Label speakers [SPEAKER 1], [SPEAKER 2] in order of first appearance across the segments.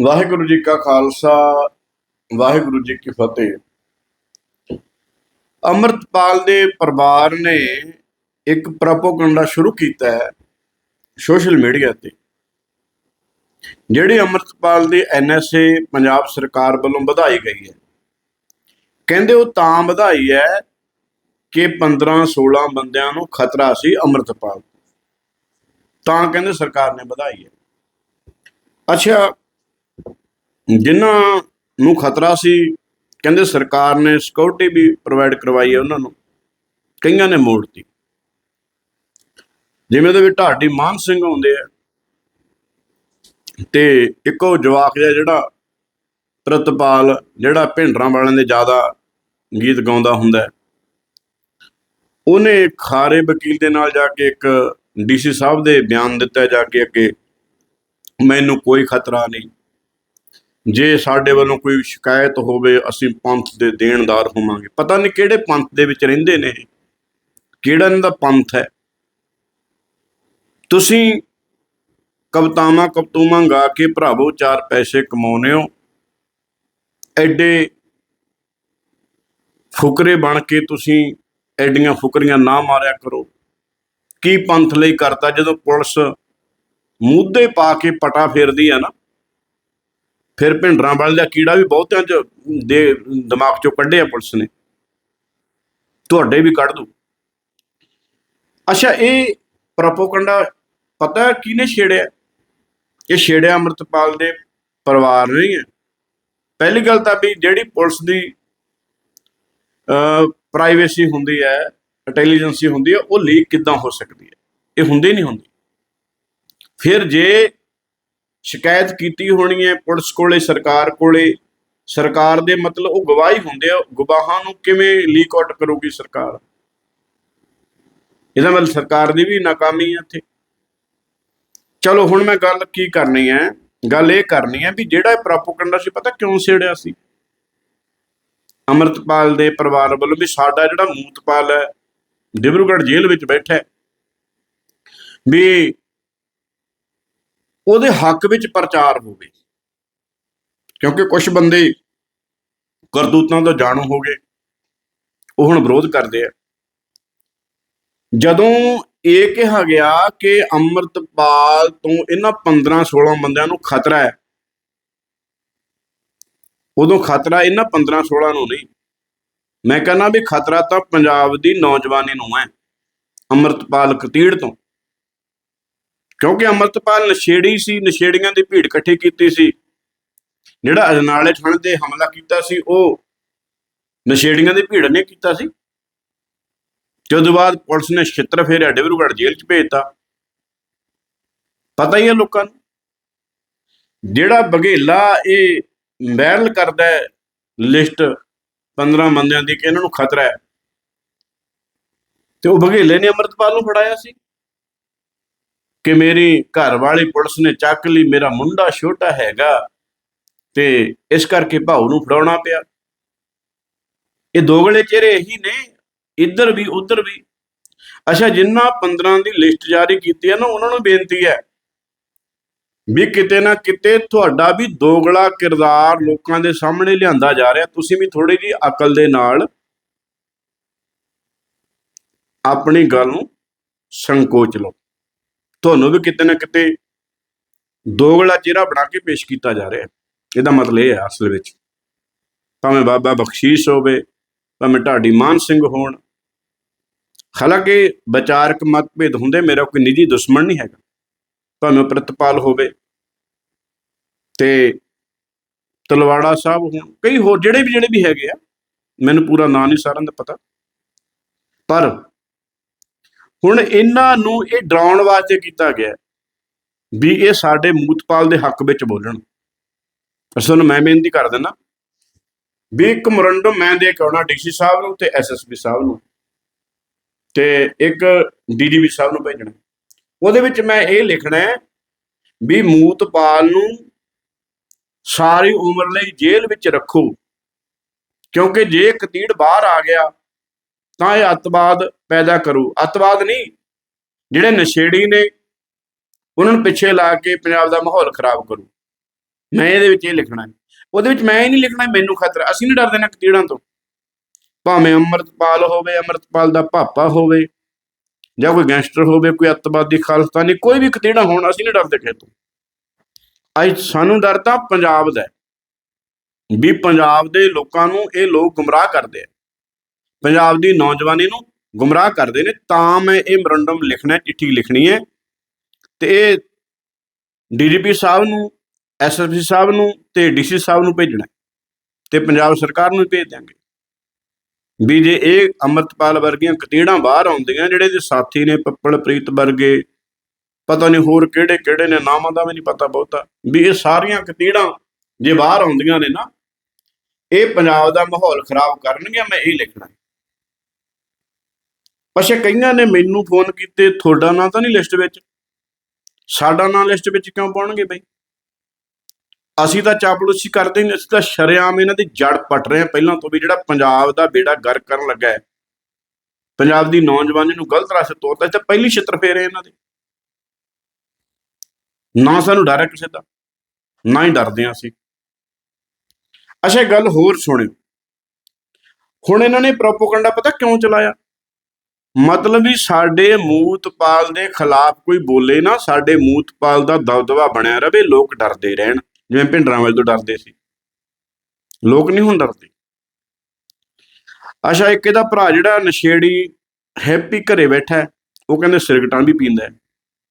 [SPEAKER 1] ਵਾਹਿਗੁਰੂ ਜੀ ਕਾ ਖਾਲਸਾ, ਵਾਹਿਗੁਰੂ ਜੀ ਕੀ ਫਤਿਹ। ਅੰਮ੍ਰਿਤਪਾਲ ਦੇ ਪਰਿਵਾਰ ਨੇ ਇੱਕ ਪ੍ਰੋਪਗੈਂਡਾ ਸ਼ੁਰੂ ਕੀਤਾ ਹੈ ਸੋਸ਼ਲ ਮੀਡੀਆ ਤੇ। ਜਿਹੜੀ ਅੰਮ੍ਰਿਤਪਾਲ ਦੀ ਐਨਐਸਏ ਪੰਜਾਬ ਸਰਕਾਰ ਵੱਲੋਂ ਵਧਾਈ ਗਈ ਹੈ। ਕਹਿੰਦੇ ਉਹ ਤਾਂ ਵਧਾਈ ਹੈ ਕਿ 15 16 ਬੰਦਿਆਂ ਨੂੰ ਖਤਰਾ ਸੀ ਅੰਮ੍ਰਿਤਪਾਲ ਤਾਂ ਕਹਿੰਦੇ ਸਰਕਾਰ ਨੇ ਵਧਾਈ ਹੈ। ਅੱਛਾ ਜਿਨ੍ਹਾਂ ਨੂੰ ਖਤਰਾ ਸੀ, ਕਹਿੰਦੇ ਸਰਕਾਰ ਨੇ ਸਿਕਿਉਰਿਟੀ ਵੀ ਪ੍ਰੋਵਾਈਡ ਕਰਵਾਈ ਹੈ ਉਹਨਾਂ ਨੂੰ। ਕਈਆਂ ਨੇ ਮੋੜਤੀ। ਜਿਵੇਂ ਦੇ ਵਿੱਚ ਢਾਡੀ ਮਾਨ ਸਿੰਘ ਆਉਂਦੇ ਆ, ਤੇ ਇੱਕੋ ਜਵਾਕ ਜਿਹਾ ਜਿਹੜਾ ਪ੍ਰਤਪਾਲ, ਜਿਹੜਾ ਭਿੰਡਰਾਂ ਵਾਲਿਆਂ ਦੇ ਜ਼ਿਆਦਾ ਗੀਤ ਗਾਉਂਦਾ ਹੁੰਦਾ ਉਹਨੇ ਖਾਰੇ ਵਕੀਲ ਦੇ ਨਾਲ ਜਾ ਕੇ ਇੱਕ ਡੀਸੀ ਸਾਹਿਬ ਦੇ ਬਿਆਨ ਦਿੱਤਾ ਜਾ ਕੇ ਅੱਗੇ, ਮੈਨੂੰ ਕੋਈ ਖਤਰਾ ਨਹੀਂ। ਜੇ ਸਾਡੇ ਵੱਲੋਂ ਕੋਈ ਸ਼ਿਕਾਇਤ ਹੋਵੇ, ਅਸੀਂ ਪੰਥ ਦੇ ਦੇਣਦਾਰ ਹੋਵਾਂਗੇ। ਪਤਾ ਨਹੀਂ ਕਿਹੜੇ ਪੰਥ ਦੇ ਵਿੱਚ ਰਹਿੰਦੇ ਨੇ ਕਿਹੜਾ ਇਹਨਾਂ ਦਾ ਪੰਥ ਹੈ? ਤੁਸੀਂ ਕਵਤਾਵਾਂ ਕਵਤੂਮਾਂ ਗਾ ਕੇ ਭਰਾਵੋ, ਚਾਰ ਪੈਸੇ ਕਮਾਉਨੇ ਹੋ। ਐਡੇ ਫੁਕਰੇ ਬਣ ਕੇ ਤੁਸੀਂ ਐਡੀਆਂ ਫੁਕਰੀਆਂ ਨਾ ਮਾਰਿਆ ਕਰੋ। ਕੀ ਪੰਥ ਲਈ ਕਰਤਾ? ਜਦੋਂ ਪੁਲਿਸ ਮੁੱਦੇ ਪਾ ਕੇ ਪਟਾ ਫੇਰਦੀ ਆ ਨਾ ਫਿਰ ਭਿੰਡਰਾਂ ਵਾਲੇ ਦਾ ਕੀੜਾ ਵੀ ਬਹੁਤਿਆਂ ਚ ਦੇ ਦਿਮਾਗ ਚੋਂ ਕੱਢਿਆ ਪੁਲਿਸ ਨੇ। ਤੁਹਾਡੇ ਵੀ ਕੱਢ ਦੂ ਅੱਛਾ, ਇਹ ਪ੍ਰੋਪੋਗੰਡਾ ਪਤਾ ਹੈ ਛੇੜਿਆ? ਇਹ ਛੇੜਿਆ ਅੰਮ੍ਰਿਤਪਾਲ ਦੇ ਪਰਿਵਾਰ ਨੇ ਹੀ ਹੈ। ਪਹਿਲੀ ਗੱਲ ਤਾਂ ਵੀ ਜਿਹੜੀ ਪੁਲਿਸ ਦੀ ਪ੍ਰਾਈਵੇਸੀ ਹੁੰਦੀ ਹੈ ਇੰਟੈਲੀਜੈਂਸੀ ਹੁੰਦੀ ਹੈ, ਉਹ ਲੀਕ ਕਿੱਦਾਂ ਹੋ ਸਕਦੀ ਹੈ? ਇਹ ਹੁੰਦੀ ਨਹੀਂ ਹੁੰਦੀ। ਫਿਰ ਜੇ ਸ਼ਿਕਾਇਤ ਕੀਤੀ ਹੋਣੀ ਹੈ ਪੁਲਿਸ ਕੋਲੇ, ਸਰਕਾਰ ਕੋਲੇ। ਸਰਕਾਰ ਦੇ ਮਤਲਬ ਉਹ ਗਵਾਹੀ ਹੁੰਦੇ ਆ, ਗਵਾਹਾਂ ਨੂੰ ਕਿਵੇਂ ਲੀਕ ਆਊਟ ਕਰੂਗੀ ਸਰਕਾਰ? ਇਹਦਾ ਮਤਲਬ ਸਰਕਾਰ ਦੀ ਵੀ ਨਾਕਾਮੀ ਹੈ ਇੱਥੇ। ਚਲੋ, ਹੁਣ ਮੈਂ ਗੱਲ ਕੀ ਕਰਨੀ ਹੈ? ਗੱਲ ਇਹ ਕਰਨੀ ਹੈ ਵੀ ਜਿਹੜਾ ਇਹ ਪ੍ਰੋਪਗੈਂਡਾ ਸੀ, ਪਤਾ ਕਿਉਂ ਸੇੜਿਆ ਸੀ? ਅਮਰਤਪਾਲ ਦੇ ਪਰਿਵਾਰ ਵੱਲੋਂ ਵੀ ਸਾਡਾ ਜਿਹੜਾ ਮੂਤਪਾਲ ਹੈ ਡਿਬਰੂਗੜ੍ਹ ਜੇਲ੍ਹ ਵਿੱਚ ਬੈਠਾ ਹੈ। ਵੀ ਉਹਦੇ ਹੱਕ ਵਿੱਚ ਪ੍ਰਚਾਰ ਹੋਵੇ। ਕਿਉਂਕਿ ਕੁਝ ਬੰਦੇ ਕਰਤੂਤਾਂ ਤੋਂ ਜਾਣੂ ਹੋ ਗਏ। ਉਹ ਹੁਣ ਵਿਰੋਧ ਕਰਦੇ ਆ। ਜਦੋਂ ਇਹ ਕਿਹਾ ਗਿਆ ਕਿ ਅੰਮ੍ਰਿਤਪਾਲ ਤੋਂ ਇਹਨਾਂ 15 16 ਬੰਦਿਆਂ ਨੂੰ ਖਤਰਾ ਹੈ, ਉਦੋਂ ਖਤਰਾ ਇਹਨਾਂ 15 16 ਨੂੰ ਨਹੀਂ। ਮੈਂ ਕਹਿੰਦਾ ਵੀ ਖਤਰਾ ਤਾਂ ਪੰਜਾਬ ਦੀ ਨੌਜਵਾਨੀ ਨੂੰ ਹੈ, ਅੰਮ੍ਰਿਤਪਾਲ ਕਤੀੜ ਤੋਂ। ਕਿਉਂਕਿ ਅੰਮ੍ਰਿਤਪਾਲ ਨਸ਼ੇੜੀ ਸੀ, ਨਸ਼ੇੜੀਆਂ ਦੀ ਭੀੜ ਇਕੱਠੀ ਕੀਤੀ ਸੀ। ਜਿਹੜਾ ਅਜਨਾਲੇ ਥਾਣੇ ਤੇ ਹਮਲਾ ਕੀਤਾ ਸੀ, ਉਹ ਨਸ਼ੇੜੀਆਂ ਦੀ ਭੀੜ ਨੇ ਕੀਤਾ ਸੀ। ਤੇ ਉਹਦੇ ਬਾਅਦ ਪੁਲਿਸ ਨੇ ਛਿੱਤਰ ਫੇਰਿਆ ਡਿਬਰੂਗੜ੍ਹ ਜੇਲ੍ਹ 'ਚ ਭੇਜਤਾ। ਪਤਾ ਹੀ ਹੈ ਲੋਕਾਂ ਨੂੰ, ਜਿਹੜਾ ਬਘੇਲਾ ਇਹ ਵਾਇਰਲ ਕਰਦਾ ਹੈ, ਲਿਸਟ 15 ਬੰਦਿਆਂ ਦੀ ਕਿ ਇਹਨਾਂ ਨੂੰ ਖਤਰਾ ਹੈ। ਤੇ ਉਹ ਬਘੇਲੇ ਨੇ ਅਮਰਤਪਾਲ ਨੂੰ ਫੜਾਇਆ ਸੀ। ਕਿ ਮੇਰੀ ਘਰ ਵਾਲੀ ਪੁਲਿਸ ਨੇ ਚੱਕ ਲਈ, ਮੇਰਾ ਮੁੰਡਾ ਛੋਟਾ ਹੈਗਾ ਤੇ ਇਸ ਕਰਕੇ ਭਾਉ ਨੂੰ ਫੜਾਉਣਾ ਪਿਆ। ਇਹ ਦੋਗਲੇ ਚਿਹਰੇ ਇਹੀ ਨੇ, ਇੱਧਰ ਵੀ, ਉੱਧਰ ਵੀ। ਅੱਛਾ, ਜਿੰਨਾ 15 ਦੀ ਲਿਸਟ ਜਾਰੀ ਕੀਤੀ ਹੈ ਨਾ, ਉਹਨਾਂ ਨੂੰ ਬੇਨਤੀ ਹੈ ਵੀ ਕਿਤੇ ਨਾ ਕਿਤੇ ਤੁਹਾਡਾ ਵੀ ਦੋਗਲਾ ਕਿਰਦਾਰ ਲੋਕਾਂ ਦੇ ਸਾਹਮਣੇ ਲਿਆਂਦਾ ਜਾ ਰਿਹਾ। ਤੁਸੀਂ ਵੀ ਥੋੜੀ ਜੀ ਅਕਲ ਦੇ ਨਾਲ ਆਪਣੀ ਗੱਲ ਨੂੰ ਸੰਕੋਚ ਲਓ। ਤੁਹਾਨੂੰ ਵੀ ਕਿਤੇ ਨਾ ਕਿਤੇ ਦੋਗਲਾ ਚਿਹਰਾ ਬਣਾ ਕੇ ਪੇਸ਼ ਕੀਤਾ ਜਾ ਰਿਹਾ ਇਹਦਾ ਮਤਲਬ ਇਹ ਹੈ ਅਸਲ ਵਿੱਚ, ਭਾਵੇਂ ਬਾਬਾ ਬਖਸ਼ੀਸ਼ ਹੋਵੇ, ਭਾਵੇਂ ਢਾਡੀ ਮਾਨ ਸਿੰਘ ਹੋਣ, ਹਾਲਾਂਕਿ ਵਿਚਾਰਕ ਮਤਭੇਦ ਹੁੰਦੇ ਮੇਰਾ ਕੋਈ ਨਿੱਜੀ ਦੁਸ਼ਮਣ ਨਹੀਂ ਹੈਗਾ। ਭਾਵੇਂ ਪ੍ਰਤਪਾਲ ਹੋਵੇ ਤੇ ਤਲਵਾੜਾ ਸਾਹਿਬ ਹੋਣ, ਕਈ ਹੋਰ ਜਿਹੜੇ ਵੀ ਜਿਹੜੇ ਵੀ ਹੈਗੇ ਆ, ਮੈਨੂੰ ਪੂਰਾ ਨਾਂ ਨਹੀਂ ਸਾਰਿਆਂ ਦਾ ਪਤਾ। ਪਰ ਹੁਣ ਇਹਨਾਂ ਨੂੰ ਇਹ ਡਰਾਉਣ ਵਾਸਤੇ ਕੀਤਾ ਗਿਆ ਵੀ ਇਹ ਸਾਡੇ ਮੂਤਪਾਲ ਦੇ ਹੱਕ ਵਿੱਚ ਬੋਲਣ। ਅਸਲ ਨੂੰ ਮੈਂ ਬੇਨਤੀ ਕਰ ਦਿੰਦਾ ਵੀ ਇੱਕ ਮੋਰੰਡਮ ਮੈਂ ਦੇ ਕੇ ਆਉਣਾ ਡੀਸੀ ਸਾਹਿਬ ਨੂੰ ਤੇ ਐਸਐਸਪੀ ਸਾਹਿਬ ਨੂੰ ਤੇ ਇੱਕ ਡੀਡੀਪੀ ਸਾਹਿਬ ਨੂੰ ਭੇਜਣਾ। ਉਹਦੇ ਵਿੱਚ ਮੈਂ ਇਹ ਲਿਖਣਾ ਹੈ ਵੀ ਮੂਤਪਾਲ ਨੂੰ ਸਾਰੀ ਉਮਰ ਲਈ ਜੇਲ੍ਹ ਵਿੱਚ ਰੱਖੋ, ਕਿਉਂਕਿ ਜੇ ਕਤੀੜ ਬਾਹਰ ਆ ਗਿਆ ਤਾਂ ਇਹ ਅੱਤਵਾਦ ਪੈਦਾ ਕਰੂ। ਅੱਤਵਾਦ ਨਹੀਂ, ਜਿਹੜੇ ਨਸ਼ੇੜੀ ਨੇ, ਉਹਨਾਂ ਨੂੰ ਪਿੱਛੇ ਲਾ ਕੇ ਪੰਜਾਬ ਦਾ ਮਾਹੌਲ ਖਰਾਬ ਕਰੂ। ਮੈਂ ਇਹਦੇ ਵਿੱਚ ਇਹ ਲਿਖਣਾ ਹੈ ਉਹਦੇ ਵਿੱਚ ਮੈਂ ਇਹ ਨਹੀਂ ਲਿਖਣਾ, ਮੈਨੂੰ ਖਤਰਾ। ਅਸੀਂ ਨਹੀਂ ਡਰਦੇ ਨਾ ਕਤੀੜਾਂ ਤੋਂ। ਭਾਵੇਂ ਅੰਮ੍ਰਿਤਪਾਲ ਹੋਵੇ, ਅੰਮ੍ਰਿਤਪਾਲ ਦਾ ਪਾਪਾ ਹੋਵੇ, ਜਾਂ ਕੋਈ ਗੈਂਗਸਟਰ ਹੋਵੇ, ਕੋਈ ਅੱਤਵਾਦੀ ਖਾਲਿਸਤਾਨੀ, ਕੋਈ ਵੀ ਕਤੀੜਾ ਹੋਣ, ਅਸੀਂ ਨਹੀਂ ਡਰਦੇ ਕਿਸੇ ਤੋਂ। ਅੱਜ ਸਾਨੂੰ ਡਰ ਤਾਂ ਪੰਜਾਬ ਦਾ ਵੀ ਪੰਜਾਬ ਦੇ ਲੋਕਾਂ ਨੂੰ ਇਹ ਲੋਕ ਗੁੰਮਰਾਹ ਕਰਦੇ ਆ। ਪੰਜਾਬ ਦੀ ਨੌਜਵਾਨੀ ਨੂੰ ਗੁੰਮਰਾਹ ਕਰਦੇ ਨੇ, ਤਾਂ ਮੈਂ ਇਹ ਮੈਮੋਰੰਡਮ ਲਿਖਣਾ, ਚਿੱਠੀ ਲਿਖਣੀ ਹੈ। ਤੇ ਇਹ ਡੀਜੀਪੀ ਸਾਹਿਬ ਨੂੰ ਐਸਐਸਪੀ ਸਾਹਿਬ ਨੂੰ ਤੇ ਡੀਸੀ ਸਾਹਿਬ ਨੂੰ ਭੇਜਣਾ ਹੈ। ਤੇ ਪੰਜਾਬ ਸਰਕਾਰ ਨੂੰ ਭੇਜ ਦਿਆਂਗੇ। ਵੀ ਜੇ ਇਹ ਅੰਮ੍ਰਿਤਪਾਲ ਵਰਗੀਆਂ ਕਤੀੜਾਂ ਬਾਹਰ ਆਉਂਦੀਆਂ, ਜਿਹੜੇ ਦੇ ਸਾਥੀ ਨੇ, ਪੱਪਲਪ੍ਰੀਤ ਵਰਗੇ, ਪਤਾ ਨਹੀਂ ਹੋਰ ਕਿਹੜੇ ਕਿਹੜੇ ਨੇ, ਨਾਮਾਂ ਦਾ ਵੀ ਨਹੀਂ ਪਤਾ ਬਹੁਤਾ, ਵੀ ਇਹ ਸਾਰੀਆਂ ਕਤੀੜਾਂ ਜੇ ਬਾਹਰ ਆਉਂਦੀਆਂ ਨੇ ਨਾ, ਇਹ ਪੰਜਾਬ ਦਾ ਮਾਹੌਲ ਖਰਾਬ ਕਰਨਗੀਆਂ, ਮੈਂ ਇਹ ਲਿਖਣਾ ਅੱਛਾ, ਕਈਆਂ ਨੇ ਮੈਨੂੰ ਫੋਨ ਕੀਤੇ, ਤੁਹਾਡਾ ਨਾਂ ਤਾਂ ਨਹੀਂ ਲਿਸਟ ਵਿੱਚ? ਸਾਡਾ ਨਾਂ ਲਿਸਟ ਵਿੱਚ ਕਿਉਂ ਪਾਉਣਗੇ ਬਈ? ਅਸੀਂ ਤਾਂ ਚਾਪਲੂਸੀ ਕਰਦੇ ਨਹੀਂ, ਅਸੀਂ ਤਾਂ ਸ਼ਰੇਆਮ ਇਹਨਾਂ ਦੀ ਜੜ ਪਟ ਰਹੇ ਹਾਂ। ਪਹਿਲਾਂ ਤੋਂ ਵੀ ਜਿਹੜਾ ਪੰਜਾਬ ਦਾ ਬੇੜਾ ਗਰ ਕਰਨ ਲੱਗਾ ਹੈ, ਪੰਜਾਬ ਦੀ ਨੌਜਵਾਨੀ ਨੂੰ ਗਲਤ ਰਾਸਤੇ ਤੋਰਦਾ ਇਹ ਤਾਂ ਪਹਿਲੀ ਛਿੱਤਰ ਫੇਰੇ ਇਹਨਾਂ ਦੇ। ਨਾ ਸਾਨੂੰ ਡਰ ਹੈ ਕਿਸੇ ਦਾ, ਨਾ ਹੀ ਡਰਦੇ ਹਾਂ ਅਸੀਂ। ਅੱਛਾ ਗੱਲ ਹੋਰ ਸੁਣਿਓ। ਹੁਣ ਇਹਨਾਂ ਨੇ ਪ੍ਰੋਪੋਗੰਡਾ ਪਤਾ ਕਿਉਂ ਚਲਾਇਆ? ਮਤਲਬ ਵੀ ਸਾਡੇ ਮੂਤਪਾਲ ਦੇ ਖਿਲਾਫ ਕੋਈ ਬੋਲੇ ਨਾ, ਸਾਡੇ ਮੂਤਪਾਲ ਦਾ ਦਬਦਬਾ ਬਣਿਆ ਰਵੇ, ਲੋਕ ਡਰਦੇ ਰਹਿਣ। ਜਿਵੇਂ ਭਿੰਡਰਾਂ ਵਾਲੇ ਤੋਂ ਡਰਦੇ ਸੀ। ਲੋਕ ਨਹੀਂ ਹੁਣ ਡਰਦੇ। ਅੱਛਾ, ਇੱਕ ਇਹਦਾ ਭਰਾ ਜਿਹੜਾ ਨਸ਼ੇੜੀ ਹੈਪੀ ਘਰੇ ਬੈਠਾ ਉਹ ਕਹਿੰਦੇ ਸਿਗਰਟਾਂ ਵੀ ਪੀਂਦਾ ਹੈ,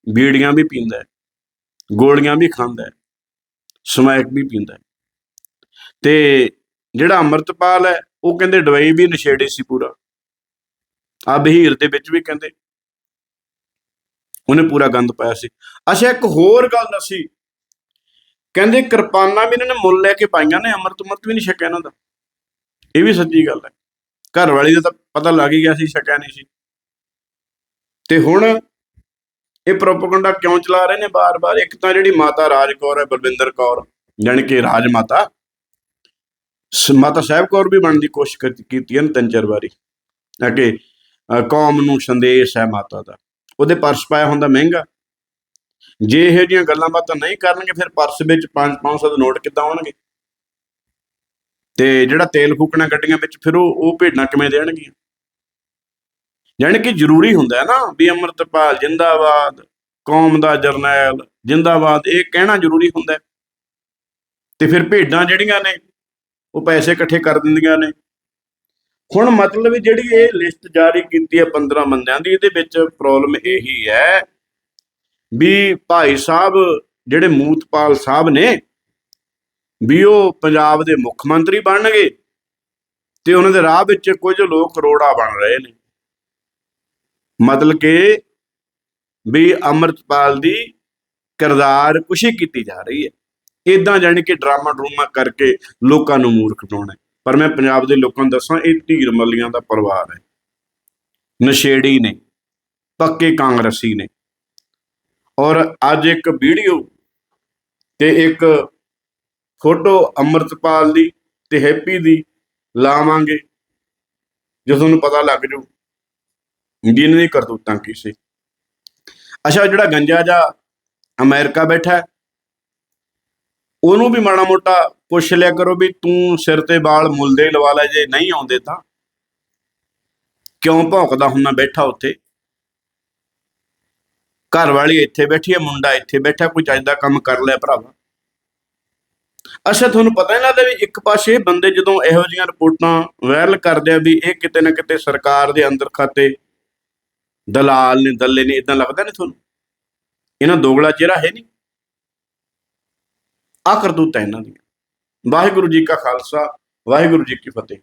[SPEAKER 1] ਬੀੜੀਆਂ ਵੀ ਪੀਂਦਾ ਹੈ, ਗੋਲੀਆਂ ਵੀ ਖਾਂਦਾ ਹੈ, ਸਮੈਕ ਵੀ ਪੀਂਦਾ ਹੈ। ਤੇ ਜਿਹੜਾ ਅੰਮ੍ਰਿਤਪਾਲ ਹੈ, ਉਹ ਕਹਿੰਦੇ ਡਵਾਈ ਵੀ ਨਸ਼ੇੜੀ ਸੀ ਪੂਰਾ। ਆ ਬਹੀਰ ਦੇ ਵਿੱਚ ਵੀ ਕਹਿੰਦੇ ਉਹਨੇ ਪੂਰਾ ਗੰਦ ਪਾਇਆ ਸੀ। ਅੱਛਾ, ਇੱਕ ਹੋਰ ਗੱਲ ਦੱਸੀ। ਕਹਿੰਦੇ ਕਿਰਪਾਨਾਂ ਵੀ ਇਹਨਾਂ ਨੇ ਮੁੱਲ ਲੈ ਕੇ ਪਾਈਆਂ ਨੇ ਅੰਮ੍ਰਿਤ ਅੰਮ੍ਰਿਤ ਵੀ ਨਹੀਂ ਛਕਿਆ ਇਹਨਾਂ ਦਾ। ਇਹ ਵੀ ਸੱਚੀ ਗੱਲ ਹੈ। ਘਰ ਵਾਲੀ ਦਾ ਤਾਂ ਪਤਾ ਲੱਗ ਹੀ ਗਿਆ ਸੀ, ਛਕਿਆ ਨਹੀਂ ਸੀ। ਤੇ ਹੁਣ ਇਹ ਪ੍ਰੋਪਗੈਂਡਾ ਕਿਉਂ ਚਲਾ ਰਹੇ ਨੇ ਬਾਰ-ਬਾਰ? ਇੱਕ ਤਾਂ ਜਿਹੜੀ ਮਾਤਾ ਰਾਜ ਕੌਰ ਹੈ, ਬਲਵਿੰਦਰ ਕੌਰ, ਜਾਣੀ ਕਿ ਰਾਜ ਮਾਤਾ ਮਾਤਾ ਸਾਹਿਬ ਕੌਰ ਵੀ ਬਣਨ ਦੀ ਕੋਸ਼ਿਸ਼ ਕੀਤੀ ਹੈ ਤਿੰਨ ਚਾਰ ਵਾਰੀ। ਤਾਂ ਕਿ ਕੌਮ ਨੂੰ ਸੰਦੇਸ਼ ਹੈ ਮਾਤਾ ਦਾ। ਉਹਦੇ ਪਰਸ ਪਾਇਆ ਹੁੰਦਾ ਮਹਿੰਗਾ। ਜੇ ਇਹੋ ਜਿਹੀਆਂ ਗੱਲਾਂ ਬਾਤਾਂ ਨਹੀਂ ਕਰਨਗੇ, ਫਿਰ ਪਰਸ ਵਿੱਚ 5-500 ਦੇ ਨੋਟ ਕਿੱਦਾਂ ਆਉਣਗੇ? ਤੇ ਜਿਹੜਾ ਤੇਲ ਫੂਕਣਾ ਗੱਡੀਆਂ ਵਿੱਚ, ਫਿਰ ਉਹ ਉਹ ਭੇਡਾਂ ਕਿਵੇਂ ਦੇਣਗੀਆਂ? ਯਾਨੀ ਕਿ ਜ਼ਰੂਰੀ ਹੁੰਦਾ ਹੈ ਨਾ ਵੀ ਅੰਮ੍ਰਿਤਪਾਲ ਜਿੰਦਾਬਾਦ, ਕੌਮ ਦਾ ਜਰਨੈਲ ਜਿੰਦਾਬਾਦ, ਇਹ ਕਹਿਣਾ ਜ਼ਰੂਰੀ ਹੁੰਦਾ ਤੇ ਫਿਰ ਭੇਡਾਂ ਜਿਹੜੀਆਂ ਨੇ, ਉਹ ਪੈਸੇ ਇਕੱਠੇ ਕਰ ਦਿੰਦੀਆਂ ਨੇ। ਹੁਣ ਮਤਲਬ ਜਿਹੜੀ ਇਹ ਲਿਸਟ ਜਾਰੀ ਕੀਤੀ ਹੈ 15 ਬੰਦਿਆਂ ਦੀ, ਇਹਦੇ ਵਿੱਚ ਪ੍ਰੋਬਲਮ ਇਹੀ ਹੈ ਵੀ ਭਾਈ ਸਾਹਿਬ, ਜਿਹੜੇ ਮੂਤਪਾਲ ਸਾਹਿਬ ਨੇ, ਵੀ ਉਹ ਪੰਜਾਬ ਦੇ ਮੁੱਖ ਮੰਤਰੀ ਬਣਨਗੇ ਤੇ ਉਹਨਾਂ ਦੇ ਰਾਹ ਵਿੱਚ ਕੁਝ ਲੋਕ ਰੋੜਾ ਬਣ ਰਹੇ ਨੇ। ਮਤਲਬ ਕਿ ਵੀ ਅੰਮ੍ਰਿਤਪਾਲ ਦੀ ਕਿਰਦਾਰ ਕੁਸ਼ੀ ਕੀਤੀ ਜਾ ਰਹੀ ਹੈ। ਇਦਾਂ ਜਾਣੀ ਕਿ ਡਰਾਮਾ ਡਰੂਮਾ ਕਰਕੇ ਲੋਕਾਂ ਨੂੰ ਮੂਰਖ ਬਣਾਉਣਾ ਪਰ ਮੈਂ ਪੰਜਾਬ ਦੇ ਲੋਕਾਂ ਨੂੰ ਦੱਸਾਂ, ਇਹ ਧੀਰ ਮੱਲੀਆਂ ਦਾ ਪਰਿਵਾਰ ਹੈ। ਨਸ਼ੇੜੀ ਨੇ, ਪੱਕੇ ਕਾਂਗਰਸੀ ਨੇ। ਔਰ ਅੱਜ ਇੱਕ ਵੀਡੀਓ ਤੇ ਇੱਕ ਫੋਟੋ ਅੰਮ੍ਰਿਤਪਾਲ ਦੀ ਤੇ ਹੈਪੀ ਦੀ ਲਾਵਾਂਗੇ, ਜੋ ਤੁਹਾਨੂੰ ਪਤਾ ਲੱਗ ਜੂ ਵੀ ਦੀ ਕਰਤੂਤਾਂ ਕੀ ਸੀ ਅੱਛਾ, ਜਿਹੜਾ ਗੰਜਾ ਜਾ ਅਮਰੀਕਾ ਬੈਠਾ ਉਹਨੂੰ ਵੀ ਮਾੜਾ ਮੋਟਾ ਪੁੱਛ ਲਿਆ ਕਰੋ ਵੀ ਤੂੰ ਸਿਰ ਤੇ ਵਾਲ ਮੁੱਲਦੇ ਲਵਾ ਲੈ, ਜੇ ਨਹੀਂ ਆਉਂਦੇ ਤਾਂ ਕਿਉਂ ਭੌਂਕਦਾ ਹੁੰਨਾ ਬੈਠਾ ਉੱਥੇ? ਘਰ ਵਾਲੀ ਇੱਥੇ ਬੈਠੀ ਹੈ, ਮੁੰਡਾ ਇੱਥੇ ਬੈਠਾ, ਕੋਈ ਚੱਜ ਦਾ ਕੰਮ ਕਰ ਲਿਆ ਭਰਾਵਾ। ਅੱਛਾ, ਤੁਹਾਨੂੰ ਪਤਾ ਨਹੀਂ ਲੱਗਦਾ ਵੀ ਇੱਕ ਪਾਸੇ ਬੰਦੇ ਜਦੋਂ ਇਹੋ ਜਿਹੀਆਂ ਰਿਪੋਰਟਾਂ ਵਾਇਰਲ ਕਰਦੇ ਆ ਵੀ ਇਹ ਕਿਤੇ ਨਾ ਕਿਤੇ ਸਰਕਾਰ ਦੇ ਅੰਦਰ ਖਾਤੇ ਦਲਾਲ ਨੇ, ਦੱਲੇ ਨੇ ਇਦਾਂ ਲੱਗਦਾ ਨਹੀਂ ਤੁਹਾਨੂੰ? ਇਹਨਾਂ ਦੋਗਲਾ ਚਿਹਰਾ ਹੈ ਨਹੀਂ? ਆ ਕਰਤੂਤਾਂ ਇਹਨਾਂ ਦੀਆਂ। ਵਾਹਿਗੁਰੂ ਜੀ ਕਾ ਖਾਲਸਾ ਵਾਹਿਗੁਰੂ ਜੀ ਕੀ ਫਤਿਹ।